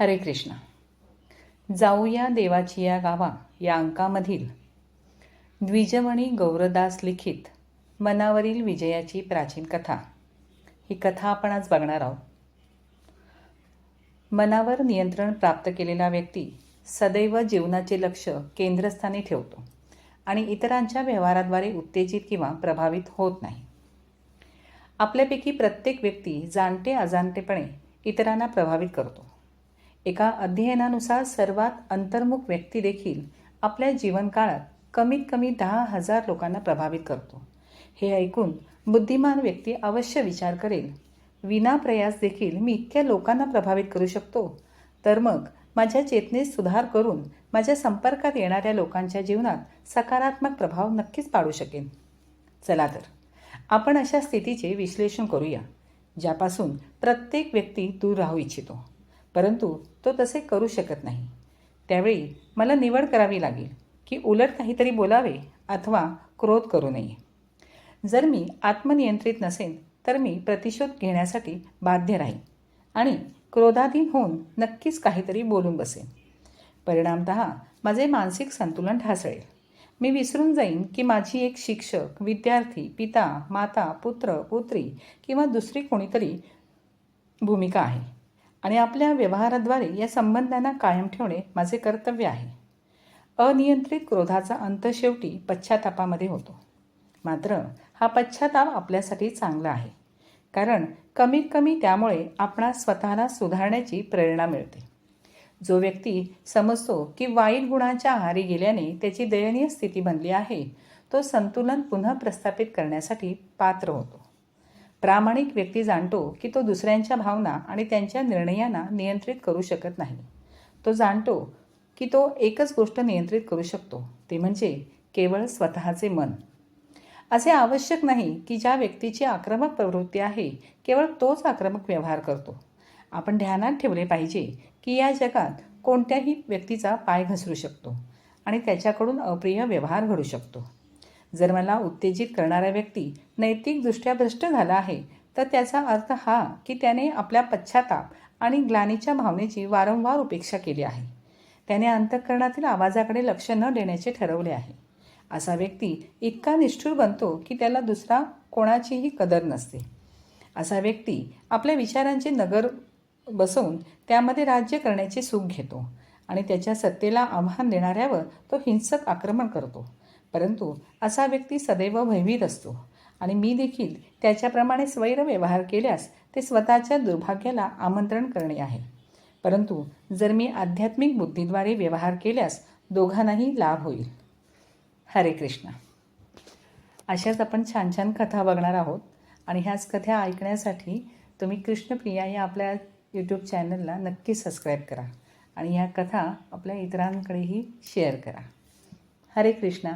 हरे कृष्ण. जाऊया देवाची या गावा या अंकामधील. द्विजमणी गौरदास लिखित मनावरील विजयाची प्राचीन कथा. ही कथा आपण आज बघणार आहोत. मनावर नियंत्रण प्राप्त केलेला व्यक्ती सदैव जीवनाचे लक्ष केंद्रस्थानी ठेवतो आणि इतरांच्या व्यवहाराद्वारे उत्तेजित किंवा प्रभावित होत नाही. आपल्यापैकी प्रत्येक व्यक्ती जाणते अजाणतेपणे इतरांना प्रभावित करतो. एका अध्ययनानुसार सर्वात अंतर्मुख व्यक्ती देखील आपल्या जीवनकाळात कमीत कमी दहा हजार लोकांना प्रभावित करतो. हे ऐकून बुद्धिमान व्यक्ती अवश्य विचार करेल विना प्रयास देखील मी इतक्या लोकांना प्रभावित करू शकतो? तर मग माझ्या चेतनेत सुधार करून माझ्या संपर्कात येणाऱ्या लोकांच्या जीवनात सकारात्मक प्रभाव नक्कीच पाडू शकेन. चला तर आपण अशा स्थितीचे विश्लेषण करूया ज्यापासून प्रत्येक व्यक्ती दूर राहू इच्छितो. परंतु तो तसे करू शकत नाही. त्यावेळी मला निवड करावी लागेल की उलट काहीतरी बोलावे अथवा क्रोध करू नये. जर मी आत्मनियंत्रित नसेन तर मी प्रतिशोध घेण्यासाठी बाध्य राहीन आणि क्रोधाधीन होऊन नक्कीच काहीतरी बोलून बसेन. परिणामत माझे मानसिक संतुलन ढासळेल. मी विसरून जाईन की माझी एक शिक्षक विद्यार्थी पिता माता पुत्र पुत्री किंवा दुसरी कोणीतरी भूमिका आहे. आणि आपल्या व्यवहाराद्वारे या संबंधांना कायम ठेवणे माझे कर्तव्य आहे. अनियंत्रित क्रोधाचा अंत शेवटी पश्चातापामध्ये होतो. मात्र हा पश्चाताप आपल्यासाठी चांगला आहे. कारण कमीत कमी त्यामुळे आपणास स्वतःला सुधारण्याची प्रेरणा मिळते. जो व्यक्ती समजतो की वाईट गुणांच्या आहारी गेल्याने त्याची दयनीय स्थिती बनली आहे तो संतुलन पुन्हा प्रस्थापित करण्यासाठी पात्र होतो. प्रामाणिक व्यक्ती जाणतो की तो दुसऱ्यांच्या भावना आणि त्यांच्या निर्णयांना नियंत्रित करू शकत नाही. तो जाणतो की तो एकच गोष्ट नियंत्रित करू शकतो ते म्हणजे केवळ स्वतःचे मन. असे आवश्यक नाही की ज्या व्यक्तीची आक्रमक प्रवृत्ती आहे केवळ तोच आक्रमक व्यवहार करतो. आपण ध्यानात ठेवले पाहिजे की या जगात कोणत्याही व्यक्तीचा पाय घसरू शकतो आणि त्याच्याकडून अप्रिय व्यवहार घडू शकतो. जर मला उत्तेजित करणारा व्यक्ती नैतिकदृष्ट्या भ्रष्ट झाला आहे तर त्याचा अर्थ हा की त्याने आपल्या पश्चाताप आणि ग्लानीच्या भावनेची वारंवार उपेक्षा केली आहे. त्याने अंतःकरणातील आवाजाकडे लक्ष न देण्याचे ठरवले आहे. असा व्यक्ती इतका निष्ठूर बनतो की त्याला दुसरा कोणाचीही कदर नसते. असा व्यक्ती आपल्या विचारांचे नगर बसवून त्यामध्ये राज्य करण्याचे सुख घेतो आणि त्याच्या सत्तेला आव्हान देणाऱ्यावर तो हिंसक आक्रमण करतो. परंतु असा व्यक्ती सदैव भयभीत असतो. आणि मी देखील त्याच्याप्रमाणे स्वैर व्यवहार केल्यास ते स्वतःच्या दुर्भाग्याला आमंत्रण करणे आहे. परंतु जर मी आध्यात्मिक बुद्धीद्वारे व्यवहार केल्यास दोघांनाही लाभ होईल. हरे कृष्ण. अशाच आपण छान छान कथा बघणार आहोत. आणि ह्याच कथा ऐकण्यासाठी तुम्ही कृष्णप्रिया या आपल्या यूट्यूब चॅनलला नक्की सबस्क्राईब करा. आणि ह्या कथा आपल्या इतरांकडेही शेअर करा. हरे कृष्णा.